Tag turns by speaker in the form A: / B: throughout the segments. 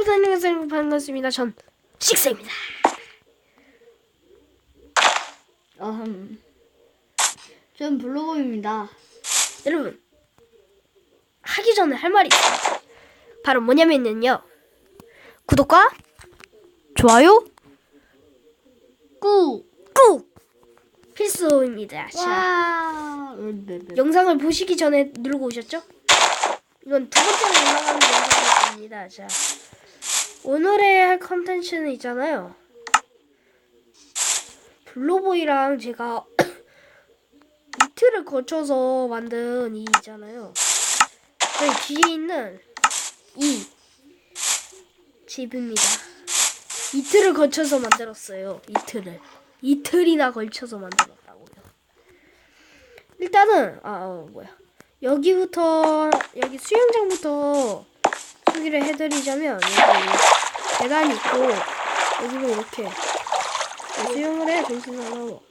A: 여러분 안녕하세요. 반갑습니다. 전 식스입니다.
B: 음, 전 블로그입니다.
A: 여러분 하기 전에 할 말이 바로 뭐냐면요. 구독과 좋아요.
B: 꾹!
A: 꾹! 필수입니다. 자
B: 와! 네,
A: 영상을 보시기 전에 누르고 오셨죠? 이건 두 번째로 올라가는 영상입니다. 자 오늘의 할 컨텐츠는 있잖아요. 블로보이랑 제가 이틀을 거쳐서 만든 이 있잖아요. 저희 뒤에 있는 이 집입니다. 이틀을 거쳐서 만들었어요 이틀을. 이틀이나 걸쳐서 만들었다고요. 일단은 아 어, 뭐야. 여기부터 여기 수영장부터 소개를 해드리자면 여기 계단이 있고 여기로 이렇게 수영을 해 정신 나가고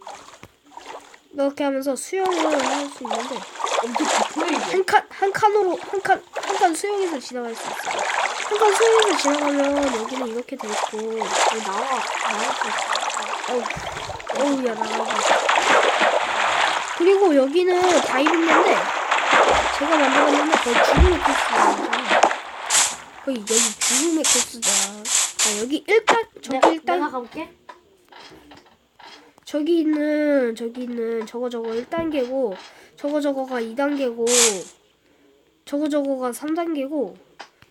A: 이렇게 하면서 수영을 할 수 있는데
B: 엄청 깊어요,
A: 한칸 한 칸으로 한 칸 한 칸 수영해서 지나갈 수 있어요. 한칸 수영해서 지나가면 여기는 이렇게 돼 있고
B: 이게. 나와, 나와.
A: 어우 어우 야 나가고 그리고 여기는 다이빙인데 제가 만들었는데 거의 주름의 코스잖아요. 거의 여기 주름의 코스다. 자 여기 일단 저기
B: 내가,
A: 일단
B: 내가 가볼게.
A: 저기 있는 저기 있는 저거 저거 1단계고 저거 저거가 2단계고 저거 저거가 3단계고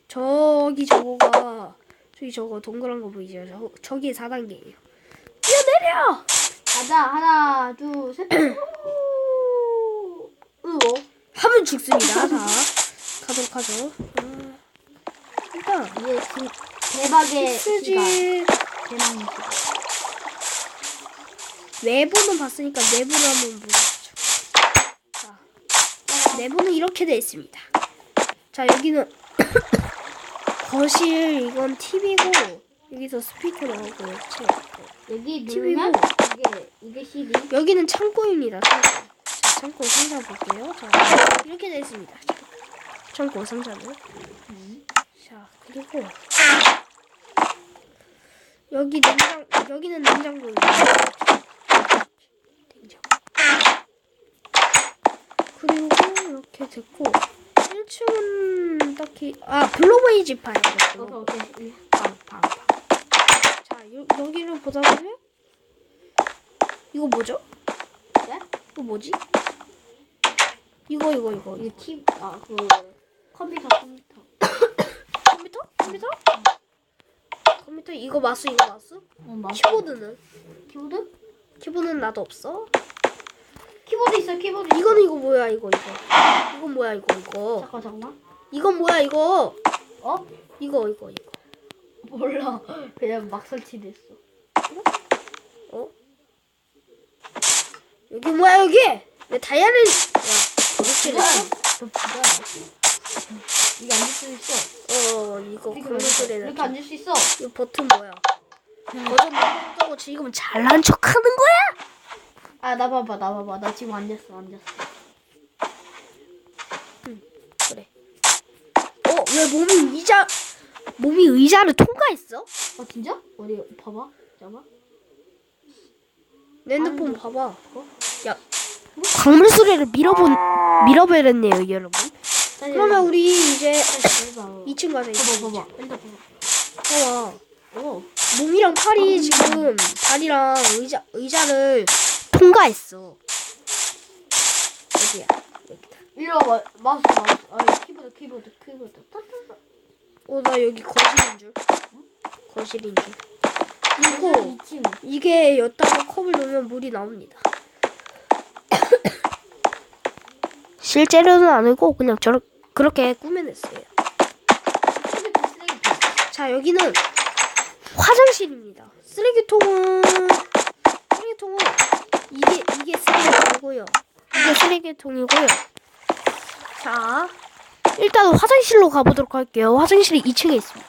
A: 저기 저거가 저기 저거 동그란 거 보이죠? 저, 저기 4단계예요. 뛰어내려!
B: 가자, 하나, 둘, 셋. 우! 으어.
A: 하면 죽습니다. 자, 가도록 하죠. 아, 일단
B: 이게 진, 대박의 시간.
A: 수지
B: 대박의 시간.
A: 외부는 봤으니까 내부를 한번 보시죠. 자, 내부는 이렇게 되어 있습니다. 자, 여기는 거실, 이건 TV고, 여기서 스피커 나오고, 책.
B: 여기. 누르면 이게, 이게 CD.
A: 여기는 창고입니다. 창고. 자, 창고 상자 볼게요. 자, 이렇게 되어 있습니다. 창고 상자는. 자, 그리고 여기 냉장, 여기는. 냉장고. 그리고 이렇게 됐고 1층은 딱히 아 블로베이 집 봐야
B: 오케이, 오케이.
A: 방, 방. 자, 여, 여기를 보다 보면 이거 뭐죠?
B: 네?
A: 이거 뭐지? 이거 이거 이거
B: 이게 티, 아, 그, 컴퓨터. 컴퓨터?
A: 컴퓨터? 컴퓨터 이거 마스 이거 마스?
B: 어.
A: 키보드는?
B: 키보드?
A: 키보드는 나도 없어.
B: 키보드 있어, 키보드. 있어.
A: 이거는 이거 뭐야 이거 이거. 이건 뭐야 이거 이거.
B: 잠깐, 잠깐만.
A: 이건 뭐야 이거.
B: 어?
A: 이거 이거 이거.
B: 몰라. 그냥 막 설치됐어.
A: 어? 여기 뭐야 여기? 내 다이아를 야 이렇게 됐어?
B: 저 부자. 이게 앉을 수 있어.
A: 어 이거
B: 이렇게,
A: 그런 소리를.
B: 이렇게 앉을 수 있어.
A: 이 버튼 뭐야? 버전 누르고 지금 잘난 척하는 거야?
B: 아, 나 봐봐, 나 봐봐. 나 지금 앉았어, 앉았어.
A: 그래. 어왜 몸이 의자 몸이 의자를 통과했어?
B: 어, 진짜? 어디, 봐봐. 잠깐만.
A: 내 핸드폰
B: 아니,
A: 봐봐.
B: 어?
A: 야 광물 소리를 밀어본 밀어버렸네요 여러분. 그러면 우리 이제
B: 봐봐.
A: 2층 가자. 2층.
B: 봐봐, 봐봐. 일단 봐봐.
A: 봐봐.
B: 어.
A: 몸이랑 팔이 지금 다리랑 의자 의자를 통과했어. 어디야? 여기다.
B: 이리 와봐. 마우스, 마우스. 아, 키보드, 키보드, 키보드.
A: 어나 여기 거실인 줄. 거실인 줄. 그리고
B: 2층.
A: 이게 였다가 컵을 넣으면 물이 나옵니다. 실제로는 아니고 그냥 저렇게 그렇게 꾸며냈어요. 자 여기는 화장실입니다. 쓰레기통은 쓰레기통은 이게 이게 쓰레기통이고요. 이게 쓰레기통이고요. 자 일단 화장실로 가보도록 할게요. 화장실이 2층에 있습니다.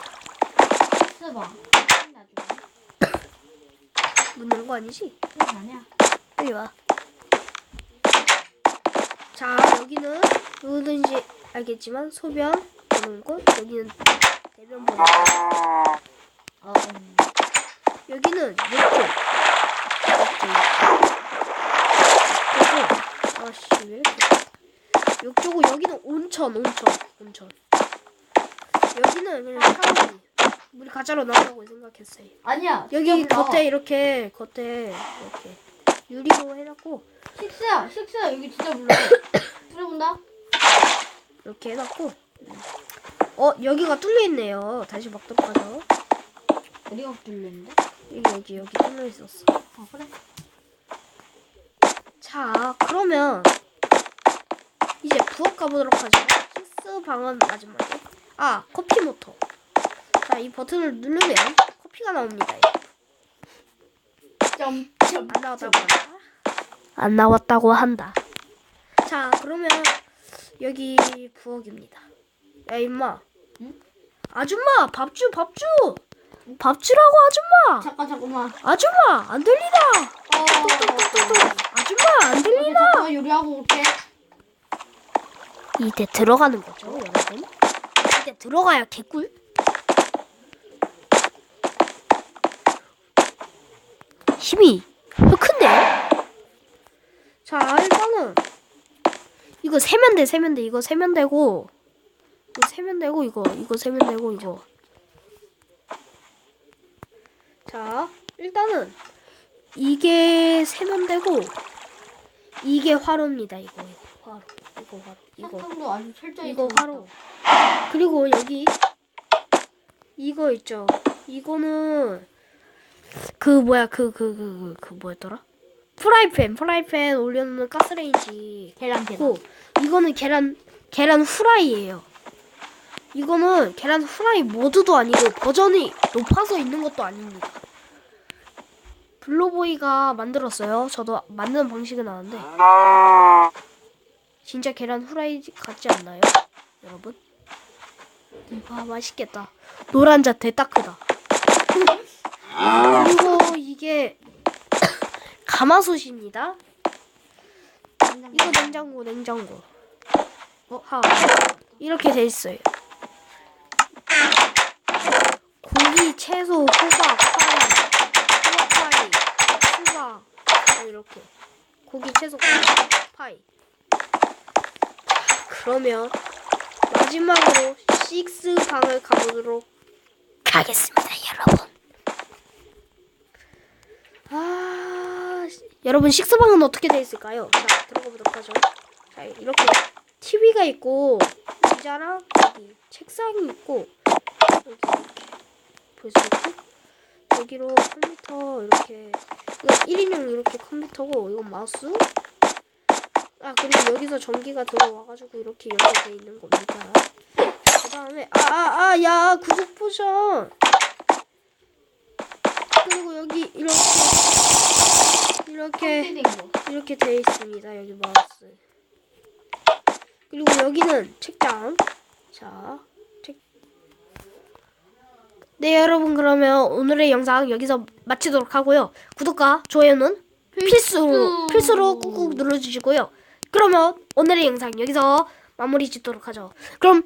A: 문거 아니지?
B: 아니야.
A: 여기 와. 자 여기는 누구든지 알겠지만 소변 보는 곳 여기는 대면 보내.
B: 아, 음.
A: 여기는 욕조. 욕조. 아씨 왜 이렇게? 욕조고 여기는 온천, 온천, 온천. 여기는 그냥 샤워기. 물이 가짜로 나온다고 생각했어요.
B: 아니야.
A: 여기. 겉에 이렇게 겉에 이렇게 유리로 해놨고
B: 식스야, 식스야 여기 진짜 몰라. 들어본다.
A: 이렇게 해놨고 어 여기가 뚫려 있네요. 다시 막도록 하죠.
B: 어디가 뚫렸는데?
A: 여기 여기 여기 뚫려 있었어.
B: 아 그래.
A: 자 그러면 이제 부엌 가보도록 하죠. 키스 방은 마지막에 아 커피 모터. 자 이 버튼을 누르면 커피가 나옵니다.
B: 점, 점.
A: 안 나왔다고. 안 나왔다고 한다. 자, 그러면 여기 부엌입니다. 야, 임마.
B: 응?
A: 아줌마, 밥 주, 밥 주. 밥 주라고 아줌마.
B: 잠깐 잠깐만.
A: 아줌마, 안 들리나?
B: 어.
A: 아줌마, 안 들리나?
B: 요리하고 올게.
A: 이때 들어가는 거죠, 여러분. 이때 들어가야 개꿀. 힘이 큰데요? 자, 일단은 이거 세면 돼, 세면 돼. 이거 세면 되고 이거 세면 되고 이거 이거 세면 되고 이거. 자, 일단은 이게 세면 되고 이게 화로입니다. 이거 이거 화로. 이거 화로. 이거
B: 상품도 아주 철저히
A: 이거. 화로. 그리고 여기 이거 있죠. 이거는 그 뭐야 그 그 그그 뭐였더라? 프라이팬 프라이팬 올려놓는 가스레인지.
B: 계란 계란.
A: 고 이거는 계란 계란 후라이예요. 이거는 계란 후라이 모드도 아니고 버전이 높아서 있는 것도 아닙니다. 블로보이가 만들었어요. 저도 만드는 방식은 아는데 진짜 계란 후라이 같지 않나요, 여러분? 와 맛있겠다. 노란 자태 딱 크다. 그리고 이게 가마솥입니다. 이거 냉장고 냉장고. 어, 하. 이렇게 돼 있어요. 고기, 채소, 호박, 파이, 호박 파이, 수박 어, 이렇게 고기, 채소, 파이. 그러면 마지막으로 식스 방을 가보도록 하겠습니다, 여러분. 아, 시- 여러분 식스 방은 어떻게 돼 있을까요? 자, 들어가 보도록 하죠. 자, 이렇게 TV가 있고 의자랑 여기 책상이 있고 여기 이렇게 볼수 있고 여기로 컴퓨터 이렇게 이거 1인용 이렇게 컴퓨터고 이건 마우스 아 그리고 여기서 전기가 들어와가지고 이렇게 연결돼 있는 겁니다. 그 다음에 아아아야 구속 포션 그리고 여기 이렇게 이렇게. 이렇게 돼 있습니다. 여기 마우스. 그리고 여기는 책장. 자, 책. 네, 여러분 그러면 오늘의 영상 여기서 마치도록 하고요. 구독과 좋아요는 필수로 필수로 꾹꾹 눌러주시고요. 그러면 오늘의 영상 여기서 마무리 짓도록 하죠. 그럼